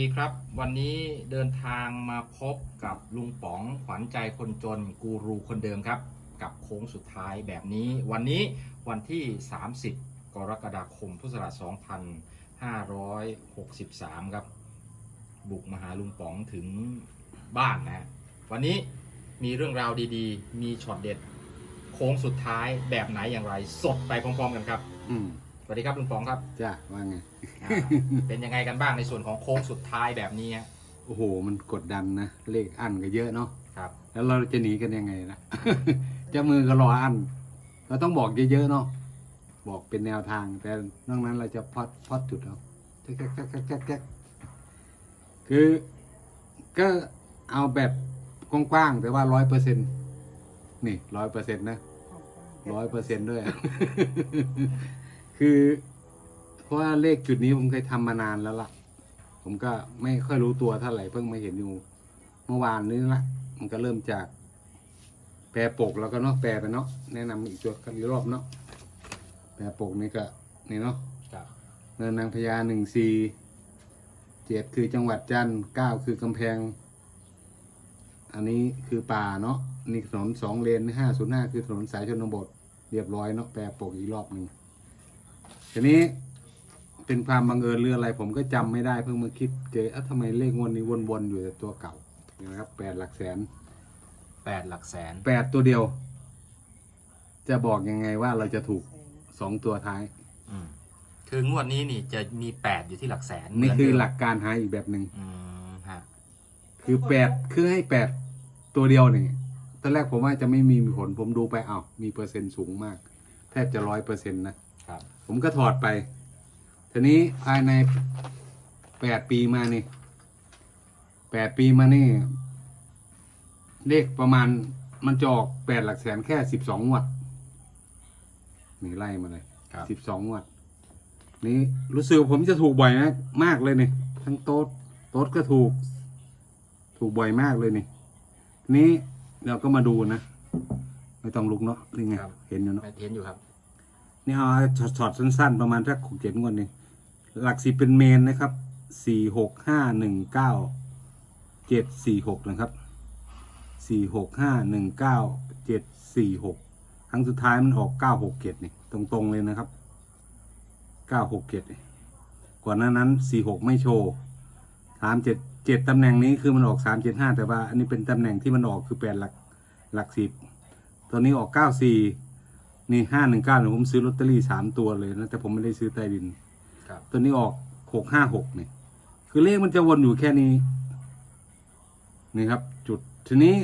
ดีครับวันนี้เดินทางมาพบกับลุงป๋องขวัญใจคนจนกูรูคนเดิมครับ กับโค้งสุดท้ายแบบนี้ วันนี้วันที่ 30 กรกฎาคมพุทธศักราช2563 ครับ บุกมาหาลุงป๋องถึงบ้านนะ วันนี้มีเรื่องราวดีๆ มีช็อตเด็ด โค้งสุดท้ายแบบไหนอย่างไร สดไปพร้อมๆกันครับ อืม วัสดีครับลุงป๋องครับจ้าว่าไงอ่าเป็นยังไงกันบ้างในส่วนของโค้งสุดท้ายแบบนี้ฮะโอ้โห มันกดดันนะเลขอันก็เยอะเนาะครับ แล้วเราจะหนีกันยังไงล่ะจะมือก็รออันเราต้องบอกเยอะๆเนาะบอกเป็นแนวทาง แต่นอกนั้นเราจะพอดพอดจุดเอาแก๊กแก๊กแก๊กแก๊กแก๊กแก๊กคือก็เอาแบบกว้างๆแต่ว่าร้อยเปอร์เซ็นต์นี่ร้อยเปอร์เซ็นต์นะร้อยเปอร์เซ็นต์ด้วย คือเพราะว่าเลขจุดนี้ผมเคยทำมานานแล้วล่ะ ผมก็ไม่ค่อยรู้ตัวเท่าไหร่เพิ่งมาเห็นอยู่เมื่อวานนี้ละมันก็เริ่มจาก แปรปกแล้วก็เนาะแปรไปเนาะแนะนำอีกจุดกันอีกรอบเนาะแปรปกนี่ก็นี่เนาะครับเนินนางพญาหนึ่งสี่เจ็ดคือจังหวัดจันทร์เก้าคือกำแพง อันนี้คือป่าเนาะนี่ถนนสองเลนห้าศูนย์ห้าคือถนนสายชนบท เรียบร้อยเนาะแปรปกอีกรอบหนึ่ง ทีนี้เป็นความบังเอิญหรืออะไร ผมก็จำไม่ได้เพิ่งมาคิดเจอเอ๊ะทำไมเลขงวดนี้วนๆอยู่แต่ตัวเก่านะครับแปดหลักแสนแปดหลักแสนแปดตัวเดียว จะบอกยังไงว่าเราจะถูกสองตัวท้ายอืมคืองวดนี้นี่จะมีแปดอยู่ที่หลักแสนนี่คือเมืเดิมหลักการหาอีกแบบหนึ่งอืมฮะคือแปดคือให้แปดตัวเดียวนี่ตอนแรกผมว่าจะไม่มีผลผมดูไปอ้าวมีเปอร์เซ็นต์สูงมาก แทบจะร้อยเปอร์เซ็นต์นะ ครับผมก็ถอดไป ทีนี้ภายในแปดปีมานี่แปดปีมานี่ เลขประมาณมันจะออกแปดหลักแสนแค่สิบสองงวด นี่ไล่มาเลยครับ สิบสองงวด นี่รู้สึกว่าผมจะถูกบ่อยมากมากเลยนี่ทั้งโต๊ดโต๊ดก็ถูก ถูกบ่อยมากเลยนี่นี้เราก็มาดูนะ ไม่ต้องลุกเนาะนี่ไงเห็นอยู่เนาะ เห็นอยู่ครับ นี่เอาช็อตสั้น ๆ ประมาณสักหกเจ็ดงวดนี่หลักสิบเป็นเมนนะครับสี่หกห้าหนึ่งเก้าเจ็ดสี่หกนะครับสี่หกห้าหนึ่งเก้าเจ็ดสี่หกครั้งสุดท้ายมันออกเก้าหกเจ็ดนี่ตรงๆเลยนะครับเก้าหกเจ็ดก่อนหน้านั้นสี่หกไม่โชว์สามเจ็ดเจ็ดตำแหน่งนี้คือมันออกสามเจ็ดห้าแต่ว่าอันนี้เป็นตำแหน่งที่มันออกคือแปดหลักหลักสิบตัวนี้ออกเก้าสี่ นี่ห้าหนึ่งเก้าเนี่ยผมซื้อลอตเตอรี่สามตัวเลยนะแต่ผมไม่ได้ซื้อใต้ดินครับ ตัวนี้ออกหกห้าหกเนี่ย คือเลขมันจะวนอยู่แค่นี้นี่ครับ จุดทีนี้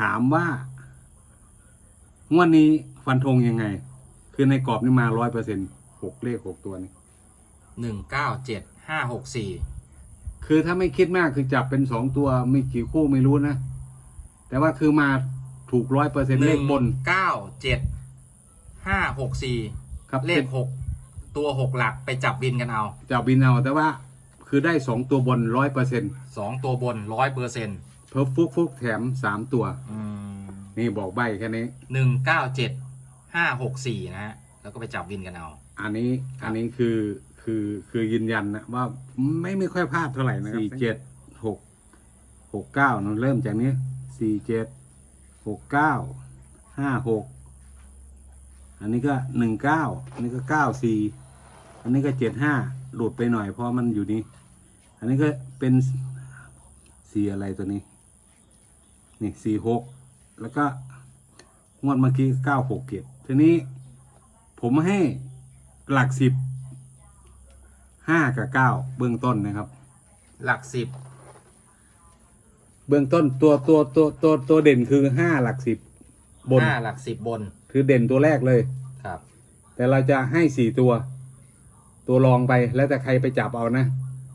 ถามว่างวดนี้ฟันธงยังไง คือในกรอบนี่มาร้อยเปอร์เซ็นหกเลขหกตัวนี้ หนึ่งเก้าเจ็ดห้าหกสี่คือถ้าไม่คิดมากคือจับเป็นสองตัวไม่กี่คู่ไม่รู้นะ แต่ว่าคือมาถูกร้อยเปอร์เซ็นหเลนึ่ขงบน เก้าเจ็ด ห้าหกสี่ครับเลขหกตัวหกหลักไปจับบินกันเอาจับบินเอาแต่ว่าคือได้สองตัวบนร้อยเปอร์เซ็นต์สองตัวบนร้อยเปอร์เซ็นต์เพิ่มฟุกฟุกแถมสามตัวอืมนี่บอกใบแค่นี้หนึ่งเก้าเจ็ดห้าหกสี่นะฮะแล้วก็ไปจับบินกันเอา อันนี้ครับอันนี้คือคือคือยืนยันนะว่าไม่ไม่ค่อยพลาดเท่าไหร่นะครับสี่เจ็ดหกหกเก้าเริ่มจากนี้สี่เจ็ดหกเก้าห้าหก อันนี้ก็หนึ่งเก้าอันนี้ก็เก้าสี่อันนี้ก็เจ็ดห้าหลุดไปหน่อยเพราะมันอยู่นี่อันนี้ก็เป็นสี่อะไรตัวนี้ นี่สี่หกแล้วก็งวดเมื่อกี้เก้าหกเจ็ดทีนี้ผมให้หลักสิบห้ากับเก้าเบื้องต้นนะครับ หลักสิบเบื้องต้นตัวตัวตัวตัวตัวเด่นคือห้าหลักสิบบนห้าหลักสิบบน คือเด่นตัวแรกเลย ครับ แต่เราจะให้สี่ตัว ตัวรองไปแล้วแต่ใครไปจับเอานะ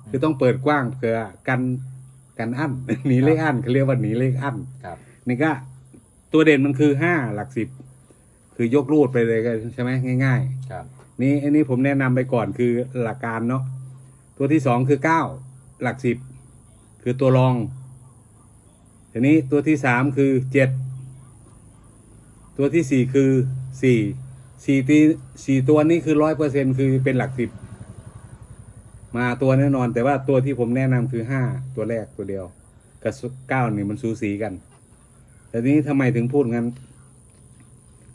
คือต้องเปิดกว้างเผื่อกันกันอั้น หนีเลขอั้นเขาเรียกว่าหนีเลขอั้นครับ นี่ก็ตัวเด่นมันคือห้าหลักสิบคือยกรูดไปเลยก็ใช่ไหมง่าย ๆ ครับ นี่อันนี้ผมแนะนำไปก่อนคือหลักการเนาะตัวที่สองคือเก้าหลักสิบคือตัวรอง ทีนี้ตัวที่สามคือเจ็ด ตัวที่สี่คือสี่สี่ตีสี่ตัวนี้คือร้อยเปอร์เซ็นคือเป็นหลักสิบมาตัวแน่นอน แต่ว่าตัวที่ผมแนะนำคือห้าตัวแรกตัวเดียว กับเก้านี่มันสูสีกัน แต่นี้ทำไมถึงพูดงั้น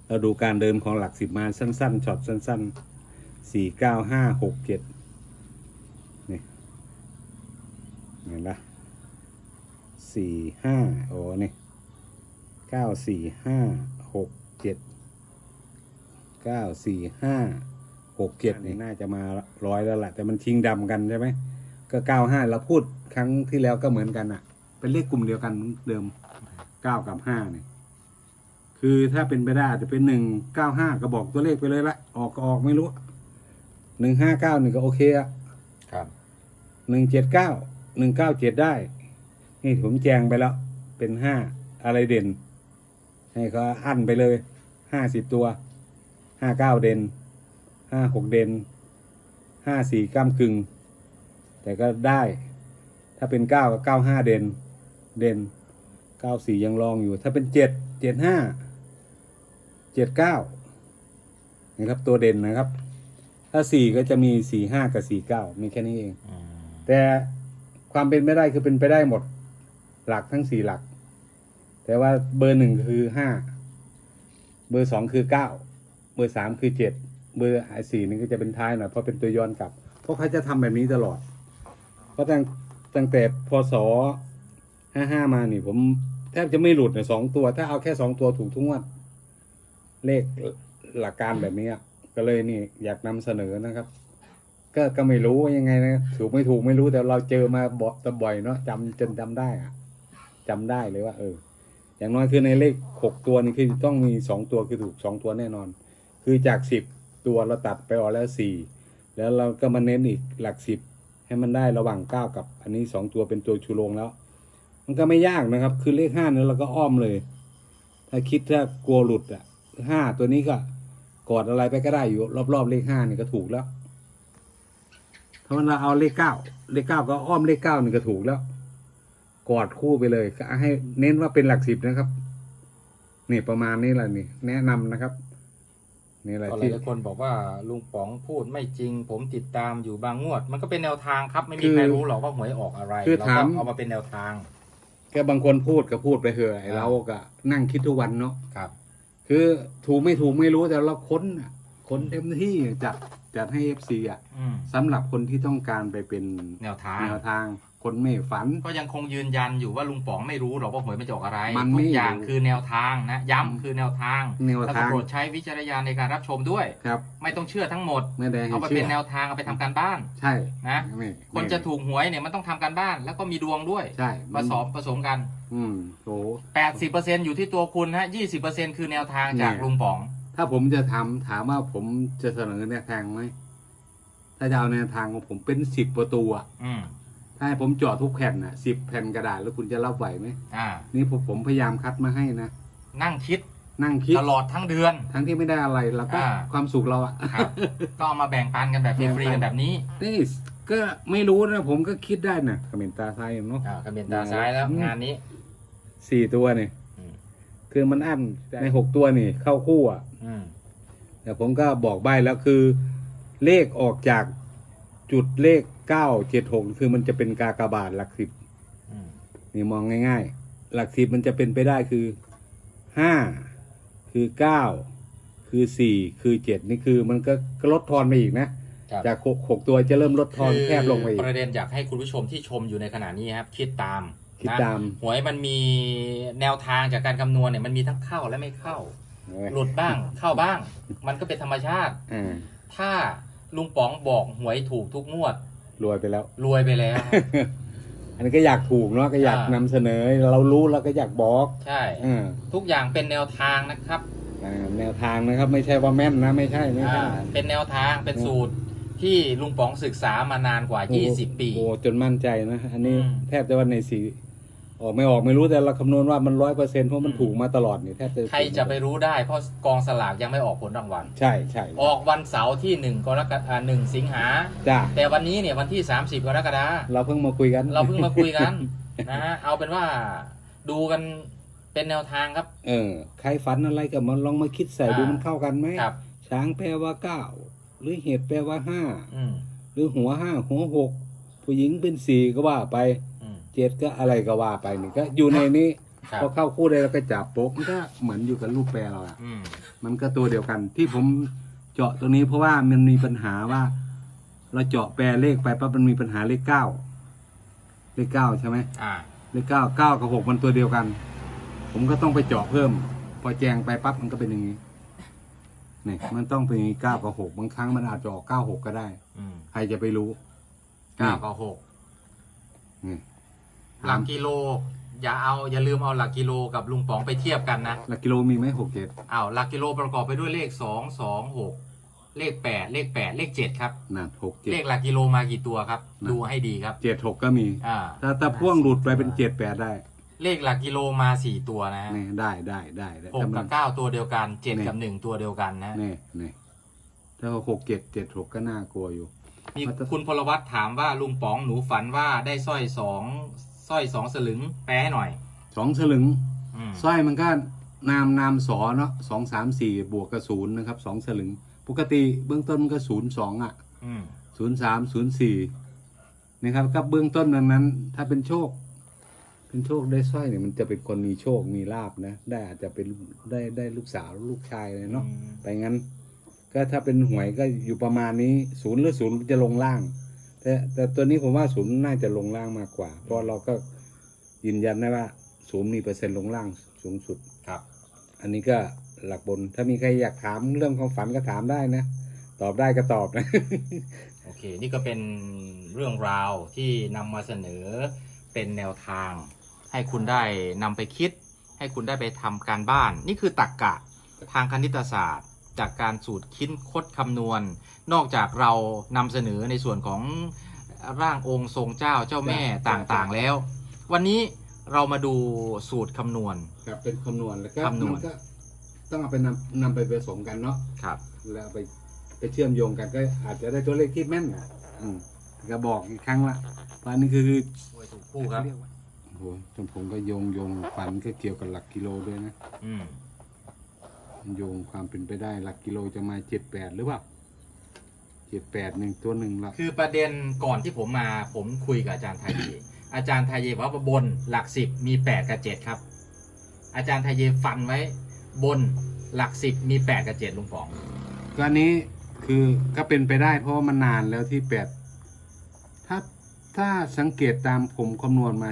เราดูการเดินของหลักสิบมาสั้นๆช็อตสั้นๆสี่เก้าห้าหกเจ็ดนี่เห็นปะสี่ห้าโอ้นี่เก้าสี่ห้า หกเจ็ดเก้าสี่ห้าหกเจ็ดนี่น่าจะมาร้อยแล้วแหละแต่มันชิงดำกันใช่ไหมก็เก้าห้าเราพูดครั้งที่แล้วก็เหมือนกันอะเป็นเลขกลุ่มเดียวกันเหมือนเดิมเก้ากับห้าเนี่ยคือถ้าเป็นไปได้อาจจะเป็นหนึ่งเก้าห้าก็บอกตัวเลขไปเลยละออกก็ออกไม่รู้หนึ่งห้าเก้าหนึ่งก็โอเคอะครับหนึ่งเจ็ดเก้าหนึ่งเก้าเจ็ดได้ นี่ผมแจงไปแล้ว เป็นห้าอะไรเด่น ให้เขาอั้นไปเลยห้าสิบตัวห้าเก้าเด่นห้าหกเด่นห้าสี่ก้ามกึ่งแต่ก็ได้ ถ้าเป็นเก้าก็เก้าห้าเด่นเด่นเก้าสี่ยังลองอยู่ ถ้าเป็นเจ็ดเจ็ดห้าเจ็ดเก้านะครับตัวเด่นนะครับ ถ้าสี่ก็จะมีสี่ห้ากับสี่เก้ามีแค่นี้เองอืมแต่ความเป็นไม่ได้คือเป็นไปได้หมด หลักทั้งสี่หลัก แต่ว่าเบอร์หนึ่งคือห้าเบอร์สองคือเก้าเบอร์สามคือเจ็ดเบอร์สี่นี่ก็จะเป็นท้ายหน่อยเพราะเป็นตัวย้อนกลับเพราะเขาจะทำแบบนี้ตลอด เพราะตั้งตั้งแต่พศห้าห้ามานี่ ผมแทบจะไม่หลุดในสองตัว ถ้าเอาแค่สองตัวถูกทุกงวดเลขหลักการแบบนี้ก็เลยนี่อยากนำเสนอนะครับ ก็ก็ไม่รู้ยังไงนะถูกไม่ถูกไม่รู้แต่เราเจอมาบ่อยเนาะจำจนจำได้อะจำได้เลยว่า เออ อย่างน้อยคือในเลขหกตัวนี่คือต้องมีสองตัวคือถูกสองตัวแน่นอน คือจากสิบตัวเราตัดไปออกแล้วสี่แล้วเราก็มาเน้นอีกหลักสิบให้มันได้ระหว่างเก้ากับ อันนี้สองตัวเป็นตัวชูโรงแล้ว มันก็ไม่ยากนะครับ คือเลขห้าเนี่ยเราก็อ้อมเลย ถ้าคิดถ้ากลัวหลุดอะห้าตัวนี้ก็กอดอะไรไปก็ได้อยู่ รอบๆเลขห้านี่ก็ถูกแล้วถ้ามันเราเอาเลขเก้าเลขเก้าก็อ้อมเลขเก้านี่ก็ถูกแล้ว กอดคู่ไปเลยก็ให้เน้นว่าเป็นหลักสิบนะครับ นี่ประมาณนี้แหละนี่แนะนำนะครับนี่แหละก็หที่ลายๆคนบอกว่าลุงป๋องพูดไม่จริง ผมติดตามอยู่บางงวด มันก็เป็นแนวทางครับ ไม่คืมีอใครรู้หรอกว่าหวยออกอะไรคือเราถามก็เอามาเป็นแนวทางแค่บางคนพูดก็พูดไปเถอะไอ้ครับเราก็นั่งคิดทุกวันเนาะครับ คือถูกไม่ถูกไม่รู้แต่เราค้นน่ะค้นเต็มที่จัดจัดให้เอฟซีอะอืมสำหรับคนที่ต้องการไปเป็นแนวทางแนวทาง คนไม่ฝัน ก็ยังคงยืนยันอยู่ว่าลุงป๋องไม่รู้หรอกว่าหวยมันจะออกอะไรมันไม่ทุกอย่างรู้คือแนวทางนะย้ำคือแนวทางแนวแล้วก็ทางโปรดใช้วิจารณญาณในการรับชมด้วย ครับ ไม่ต้องเชื่อทั้งหมด ไม่ได้ให้เอาไปเชื่เป็อนแนวทางเอาไปทำการบ้านใช่นะนี่คนจะถูกหวยเนี่ยมันต้องทำการบ้าน แล้วก็มีดวงด้วยใช่ผสมผสมกัน อืมโอ้80%อยู่ที่ตัวคุณฮะ20%คือแนวทางจากเนี่ย ลุงป๋อง ถ้าผมจะทำถามว่าผมจะเสนอแนวทางไหมถ้าจะเอาแนวทางของผมเป็นสิบประตูอะอืม ถ้าให้ผมเจาะทุกแผ่นอะสิบแผ่นกระดาษแล้วคุณจะรับไหวไหมอ่า นี่ผมผมพยายามคัดมาให้นะนั่งคิดนั่งคิดตลอดทั้งเดือน ทั้งที่ไม่ได้อะไรแล้วก็อ่า ความสุขเราอะ ครับ ก็เอามาแบ่งปันกันแบบฟรีๆกันแบบนี้นี่ก็ไม่รู้นะผมก็คิดได้นะคอมเมนต์ตาไทยเนาะ อ่าคอมเมนต์ตาซ้ายแล้วอืม งานนี้ สี่ตัวนี่อืม คือมันอั้นในหกตัวนี่เข้าคู่อะอืมแต่ผมก็บอกใบแล้วคือ เลขออกจาก จุดเลขเก้าเจ็ดหกคือมันจะเป็นกากบาทหลักสิบอืมนี่มองง่าย ๆ หลักสิบมันจะเป็นไปได้คือห้าคือเก้าคือสี่คือเจ็ดนี่คือมันก็ลดทอนไปอีกนะ ครับ จากหกหกตัวจะเริ่มลดทอนแคบลงไปอีก ประเด็นอยากให้คุณผู้ชมที่ชมอยู่ในขณะนี้ครับคิดตามคิดนะตามหวยมันมีแนวทางจากการคำนวณเนี่ยมันมีทั้งเข้าและไม่เข้า หลุดบ้าง เข้าบ้าง มันก็เป็นธรรมชาติ อ่าถ้า ลุงป๋องบอกหวยถูกทุกงวด รวยไปแล้ว รวยไปแล้ว อันนี้ก็อยากถูกเนาะก็อยากอ่านนำเสนอ เรารู้เราก็อยากบอกใช่ อ่าทุกอย่างเป็นแนวทางนะครับอ่าแนวทางนะครับ ไม่ใช่ว่าแม่นนะ ไม่ใช่ไม่ใช่อ่าเป็นแนวทางเป็นสูตรที่ลุงป๋องศึกษามานานกว่า 20 ปี โอ้จนมั่นใจนะ อันนี้อืม แทบจะว่าในสี ออกไม่ออกไม่รู้แต่เราคำนวณว่ามันร้อยเปอร์เซ็นต์เพราะมันอืมถูกมาตลอดนี่แทบจะใครจะไปรู้ได้เพราะกองสลากยังไม่ออกผลรางวัล ใช่ใช่ออกวันเสาร์ที่1กรกฎาคม1สิงหาจ้าแต่วันนี้เนี่ยวันที่30กรกฎาคมเราเพิ่งมาคุยกัน เราเพิ่งมาคุยกันนะฮะเอาเป็นว่าดูกันเป็นแนวทางครับ เออใครฝันอะไรกับมันลองมาคิดใส่อ่าดูมันเข้ากันไหมครับ ช้างแปลว่าเก้าหรือเห็ดแปลว่าห้าอืมหรือหัวห้าหัวหกผู้หญิงเป็นสี่ก็ว่าไปอืม เจ็ดก็อะไรก็ว่าไปนี่ก็อยู่ในนี้ครับ พอเข้าคู่ได้เราก็จับโป๊กมันก็เหมือนอยู่กับรูปแปรเราอะอืม มันก็ตัวเดียวกันที่ผมเจาะตัวนี้เพราะว่ามันมีปัญหาว่า เราเจาะแปรเลขไปปั๊บมันมีปัญหาเลขเก้าเลขเก้าใช่ไหม อ่า เลขเก้าเก้ากับหกมันตัวเดียวกัน ผมก็ต้องไปเจาะเพิ่ม พอแจงไปปั๊บมันก็เป็นอย่างนี้นี่มันต้องเป็นเก้ากับหกบางครั้งมันอาจจะออกเก้าหกก็ได้ อืมใครจะไปรู้เก้ากับหกนี่ หลักกิโล อย่าเอาอย่าลืมเอาหลักกิโลกับลุงป๋องไปเทียบกันนะหลักกิโลมีไหมหกเจ็ดอ้าวหลักกิโลประกอบไปด้วยเลขสองสองหกเลขแปดเลขแปดเลขเจ็ดครับนั่นหกเจ็ดเลขหลักกิโลมากี่ตัวครับนะดูให้ดีครับเจ็ดหกก็มีอ่าถ้าถ้าพ่วงหลุดไปเป็นเจ็ดแปดได้ เลขหลักกิโลมาสี่ตัวนะฮะนี่ได้ได้ได้ได้หกถ้ามักับนเก้าตัวเดียวกันเจ็ดนี่กับหนึ่งตัวเดียวกันนะนี่นี่ถ้าหกเจ็ดเจ็ดหกก็น่ากลัวอยู่มีมันจะคุณพลวัตถามว่าลุงป๋องหนูฝันว่าได้สร้อยสอง สร้อยสองสลึงแปลให้หน่อยสองสลึงอืมสร้อยมันก็นามนามสอเนาะสองสามสี่บวกกับศูนย์นะครับสองสลึง ปกติเบื้องต้นมันก็ศูนย์สองอะอืมศูนย์สามศูนย์สี่นะครับก็เบื้องต้นดังนั้น ถ้าเป็นโชค เป็นโชคได้สร้อยเนี่ยมันจะเป็นคนมีโชคมีลาบนะ ได้อาจจะเป็นได้ได้ลูกสาวลูกชายเลยเนาะ อืมไปงั้น ก็ถ้าเป็นหวยก็อยู่ประมาณนี้ศูนย์หรือศูนย์จะลงล่าง แต่แต่ตัวนี้ผมว่าศูนย์น่าจะลงล่างมากกว่า เพราะเราก็ยืนยันได้ว่าศูนย์มีเปอร์เซ็นต์ลงล่างสูงสุด ครับ อันนี้ก็หลักบน ถ้ามีใครอยากถามเรื่องความฝันก็ถามได้นะ ตอบได้ก็ตอบนะ โอเค นี่ก็เป็นเรื่องราวที่นำมาเสนอเป็นแนวทาง ให้คุณได้นำไปคิด ให้คุณได้ไปทำการบ้าน นี่คือตรรกกะทางคณิตศาสตร์ จากการสูตรคิดคดคำนวณ นอกจากเรานำเสนอในส่วนของร่างองค์ทรงเจ้าเจ้าแม่จ้ะต่างๆแล้ว วันนี้เรามาดูสูตรคำนวณ ครับเป็นคำนวณแล้วก็คำนวณ มัก็ต้องเอาไปนำนำไปผสมกันเนาะครับ แล้วเอาไปไปเชื่อมโยงกันก็อาจจะได้ตัวเลขที่แม่นอะอืมก็บอกอีกครั้งละว่านี่คือมวยถูกคู่ครับ โอ้โหจนผมก็โยงโยงฝันก็เกี่ยวกับหลักกิโลด้วยนะ อืม โยงความเป็นไปได้หลักกิโลจะมาเจ็ดแปดหรือเปล่าเจ็ดแปดหนึ่งตัวหนึ่งละคือประเด็นก่อนที่ผมมาผมคุยกับอาจารย์ไทยเยอาจารย์ไทยเยบอกว่าบนหลักสิบมีแปดกับเจ็ดครับ อาจารย์ไทยเยฟันไว้บนหลักสิบมีแปดกับเจ็ดลุงป๋องก็อันนี้คือก็เป็นไปได้เพราะว่ามันนานแล้วที่แปดถ้าถ้าสังเกตตามผมคำนวณมา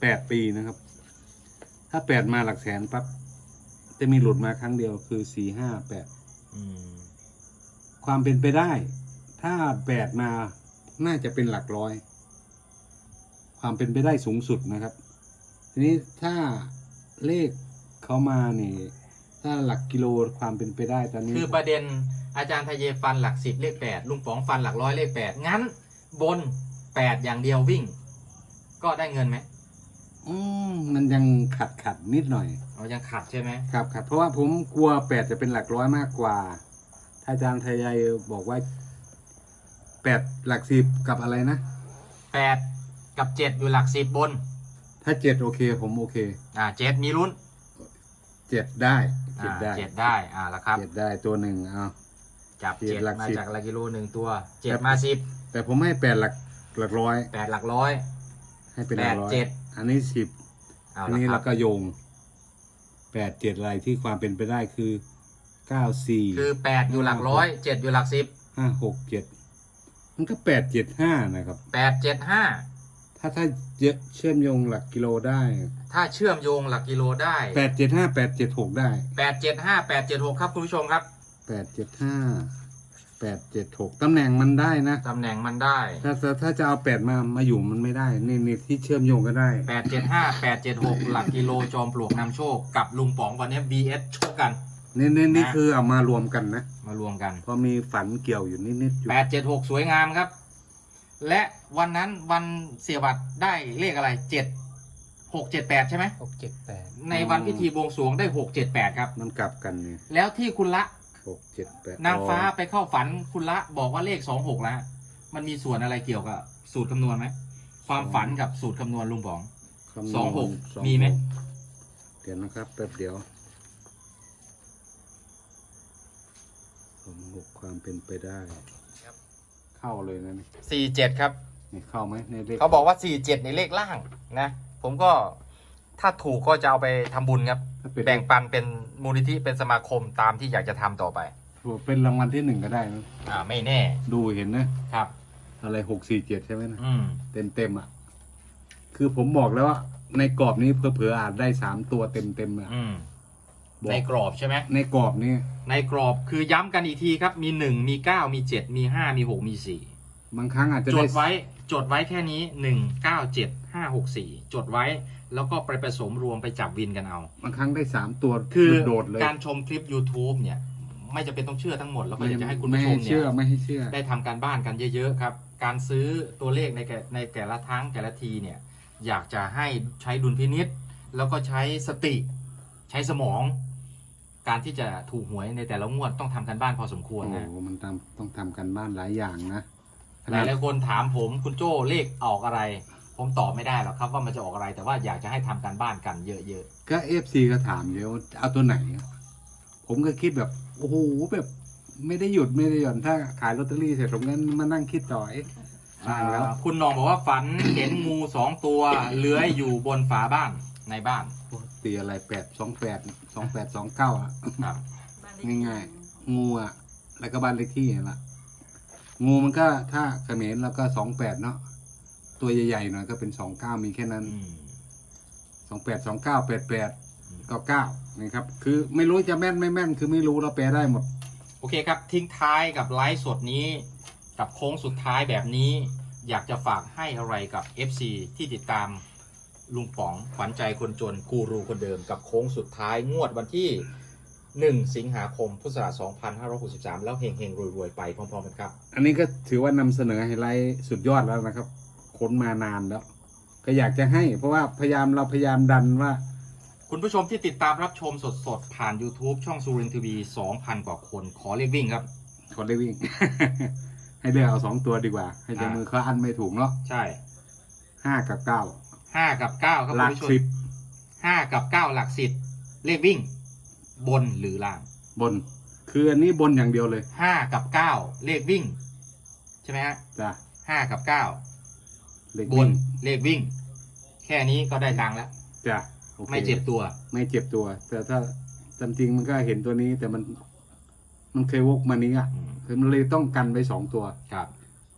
แปดปีนะครับ ถ้าแปดมาหลักแสนปั๊บ จะมีหลุดมาครั้งเดียวคือสี่ห้าแปดอืมความเป็นไปได้ ถ้าแปดมาน่าจะเป็นหลักร้อย ความเป็นไปได้สูงสุดนะครับ ทีนี้ถ้าเลขเขามานี่ถ้าหลักกิโลความเป็นไปได้ตอนนี้คือประเด็นอาจารย์ไทยเยฟันหลักสิบเลขแปดลุงป๋องฟันหลักร้อยเลขแปดงั้น บนแปดอย่างเดียววิ่ง ก็ได้เงินไหม อืมมันยังขัดขัดนิดหน่อยเรายังขัดใช่ไหมครับครับเพราะว่าผมกลัวแปดจะเป็นหลักร้อยมากกว่า ถ้าอาจารย์ไทยยบอกว่าแปดหลักสิบกับอะไรนะ แปดกับเจ็ดอยู่หลักสิบบน ถ้าเจ็ดโอเค ผมโอเคอ่าเจ็ดมีลุ้นเจ็ดได้เจ็อ่าดได้เจ็ดได้อ่าแล้วครับ เจ็ดได้ตัวหนึ่งเอา จับเจ็เจ็ดดหลักมาสิบจากหลักกิโลหนึ่งตัวเจ็ดครับ มาสิบแต่ผมให้แปดหลักหลักร้อย แปดหลักร้อยให้เป็นหลักร้อยแปดเจ็ด อันนี้สิบเอาอันละนี้ครัเราบก็โยงแปดเจ็ดอะไรที่ความเป็นไปได้คือเก้าสี่คือแปดอยู่หลักร้อยเจ็ดอยู่หลักสิบห้าหกเจ็ดมันก็แปดเจ็ดห้านะครับ แปดเจ็ดห้าถ้าถ้าเยอะเชื่อมโยงหลักกิโลได้ถ้าเชื่อมโยงหลักกิโลได้แปดเจ็ดห้าแปดเจ็ดหกได้แปดเจ็ดห้าแปดเจ็ดหกครับคุณผู้ชมครับ แปดเจ็ดห้า แปดเจ็ดหกตำแหน่งมันได้นะตำแหน่งมันได้ถ้าถ้าถ้าจะเอาแปดมามาอยู่มันไม่ได้นี่นี่ที่เชื่อมโยงก็ได้ แปดเจ็ดห้าแปดเจ็ดหกหลักกิโลจอมปลวกนำโชคกับลุงป๋องวันนี้ BS โชคกัน นี่นี่นี่นะคือเอามารวมกันนะมารวมกันเพราะมีฝันเกี่ยวอยู่นิดๆอยู่แปดเจ็ดหกสวยงามครับ และวันนั้นวันเสียบัตรได้เลขอะไรเจ็ดหกเจ็ดแปดใช่ไหมหกเจ็ดแปดในวันพิธีบวงสรวงได้หกเจ็ดแปดครับ มันกลับกันเนี่ยแล้วที่คุณละ หกเจ็ดแปดนางฟ้าไปเข้าฝันคุณละบอกว่าเลขสองหกแล้ว มันมีส่วนอะไรเกี่ยวกับสูตรคำนวณไหม ความฝันกับสูตรคำนวณลุงป๋องคำนวณสองหกสองมีไหม เดี๋ยวนะครับแป๊บเดียวสองหกความเป็นไปได้เข้าเลยนะนี่สี่เจ็ดครับ นี่เข้าไหมในเลขเขาบอกว่าสี่เจ็ดในเลขล่างนะ ผมก็ ถ้าถูกก็จะเอาไปทำบุญครับ ถ้าเป็นแบ่งปันเป็นมูลนิธิเป็นสมาคมตามที่อยากจะทำต่อไปถูกเป็นรางวัลที่หนึ่งก็ได้นะอ่าไม่แน่ดูเห็นนะ ครับ อะไรหกสี่เจ็ดใช่ไหมนะอืมเต็มเต็มๆอะ คือผมบอกแล้วว่าในกรอบนี้เผื่อๆอาจได้สามตัวเต็มเต็มๆอะอืมบอกในกรอบใช่ไหมในกรอบนี้ ในกรอบคือย้ำกันอีกทีครับ มีหนึ่งมีเก้ามีเจ็ดมีห้ามีหกมีสี่บางครั้งอาจจะจได้ดไว้จดไว้แค่นี้หนึ่งเก้าเจ็ด ห้าหกสี่จดไว้ แล้วก็ไปผสมรวมไปจับวินกันเอา บางครั้งได้สามตัวคือโดดๆเลยการชมคลิป YouTube เนี่ย ไม่จะเป็นต้องเชื่อทั้งหมด แล้วก็ไม่อยากจะให้คุณไม่ผู้ชให้มเนี่เชื่อยไม่ให้เชื่อ ได้ทำการบ้านกันเยอะๆครับ การซื้อตัวเลขในแต่ในแต่ละครั้งแต่ละทีเนี่ย อยากจะให้ใช้ดุลพินิษแล้วก็ใช้สติ ใช้สมอง การที่จะถูกหวยในแต่ละงวดต้องทำการบ้านพอสมควรโอ้นะ โหมันทำต้องทำกันบ้านหลายอย่างนะ หลายหลายๆคนถามผมคุณโจ้เลขออกอะไร ผมตอบไม่ได้หรอกครับว่ามันจะออกอะไร แต่ว่าอยากจะให้ทำการบ้านกันเยอะก็เอฟซีก็ถามเยอะว่าเอาตัวไหน ผมก็คิดแบบ โอ้โหแบบไม่ได้หยุดไม่ได้หย่อนถ้าขายลอตเตอรี่เสร็จผมก็มานั่งคิดต่อเอ๊ะๆอ่านแล้วอ่าคุณนองบอกว่าฝัน เห็นงูสองตัวเลื้อยอยู่บนฝาบ้านในบ้านโอ้ตีอะไรแปดสองแปดสองแปดสองเก้าอะ ครับง่ายงูอะ แล้วก็บ้านเลขที่นั่นละงูมันก็ถ้าเขมรแล้วก็สองแปดเนาะ ตัวใหญ่ๆหน่อยก็เป็นสองเก้ามีแค่นั้นอืมสองแปดสองเก้าแปดแปดก็เก้านี่ครับ คือไม่รู้จะแม่นไม่แม่น คือไม่รู้เราแปลได้หมด โอเคครับ ทิ้งท้ายกับไลฟ์สดนี้ กับโค้งสุดท้ายแบบนี้ อยากจะฝากให้อะไรกับ FC ที่ติดตามลุงป๋องขวัญใจคนจนกูรูคนเดิมกับโค้งสุดท้ายงวดวันที่ 1 สิงหาคมพุทธศักราช2563 แล้วเฮงเฮงๆรวยๆ ไปพร้อมๆกันครับ อันนี้ก็ถือว่านำเสนอไฮไลท์สุดยอดแล้วนะครับ ค้นมานานแล้ว ก็อยากจะให้ เพราะว่าพยายามเราพยายามดันว่า คุณผู้ชมที่ติดตามรับชมสดๆ ผ่าน YouTube ช่องซูรินทีวี2,000กว่าคน ขอเลขวิ่งครับ คนได้วิ่ง ให้เลือกเอาสองตัวดีกว่า ให้เจ้าอ่ามืมือเขาอันไม่ถูกเนาะใช่ห้ากับเก้า5กับ9ครับหลัคุณกผู้ชมสิบ5กับ9หลักสิบเลขวิ่ง บนหรือล่างบน คืออันนี้บนอย่างเดียวเลยห้ากับเก้าเลขวิ่ง ใช่ไหมฮะจ้ะห้ากับเก้า เลขบวิ่นงเลขวิ่ง แค่นี้ก็ได้ตังค์แล้ว จ้ะโอคไม่เจ็บตัว ไม่เจ็บตัว แต่ถ้าจำจริงมันก็เห็นตัวนี้แต่มัน มันเคยวกมานี้อะอืมคือมันเลยต้องกันไปสองตัว ครับ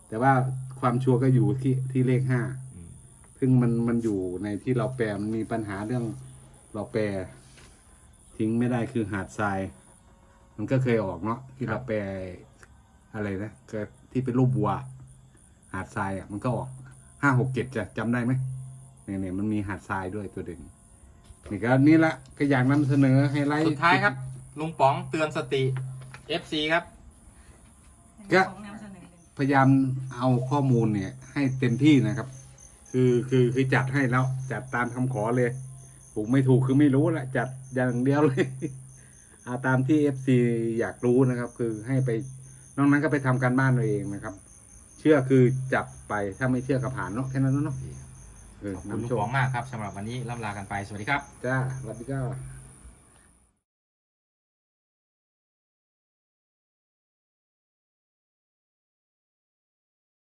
แต่ว่าความชัวร์ก็อยู่ที่ที่เลขห้า อืมซึ่งมันมันอยู่ในที่เราแปลมันมีปัญหาเรื่องเราแปลทิ้งไม่ได้คือหาดทราย มันก็เคยออกเนาะที่เราแปลอะไรนะก็ที่เป็นรูปวัว หาดทรายอะมันก็ออก ห้าหกเจ็ดจะจำได้ไหมเนี่ยเนี่ยมันมีหาดทรายด้วยตัวเด่นนี่ก็นี่ละก็อยากนำเสนอไฮไลท์สุดท้ายครับ ลุงป๋องเตือนสติ FC ครับ ก็ พยายามเอาข้อมูลเนี่ย ให้เต็มที่นะครับ คือคือคือจัดให้แล้ว จัดตามคำขอเลย ถูกไม่ถูกคือไม่รู้แหละจัดอย่างเดียวเลยเอาตามที่เอฟซีอยากรู้นะครับ คือให้ไปนอกนั้นก็ไปทำการบ้านเราเองนะครับ เชื่อคือจับไปถ้าไม่เชื่อก็ผ่านเนาะแค่นั้นเนาะเออขอบคุณลุงนำโชป๋คองมากครับสำหรับวันนี้ล่ำลากันไปสวัสดีครับ จ้าสวัสดีครับ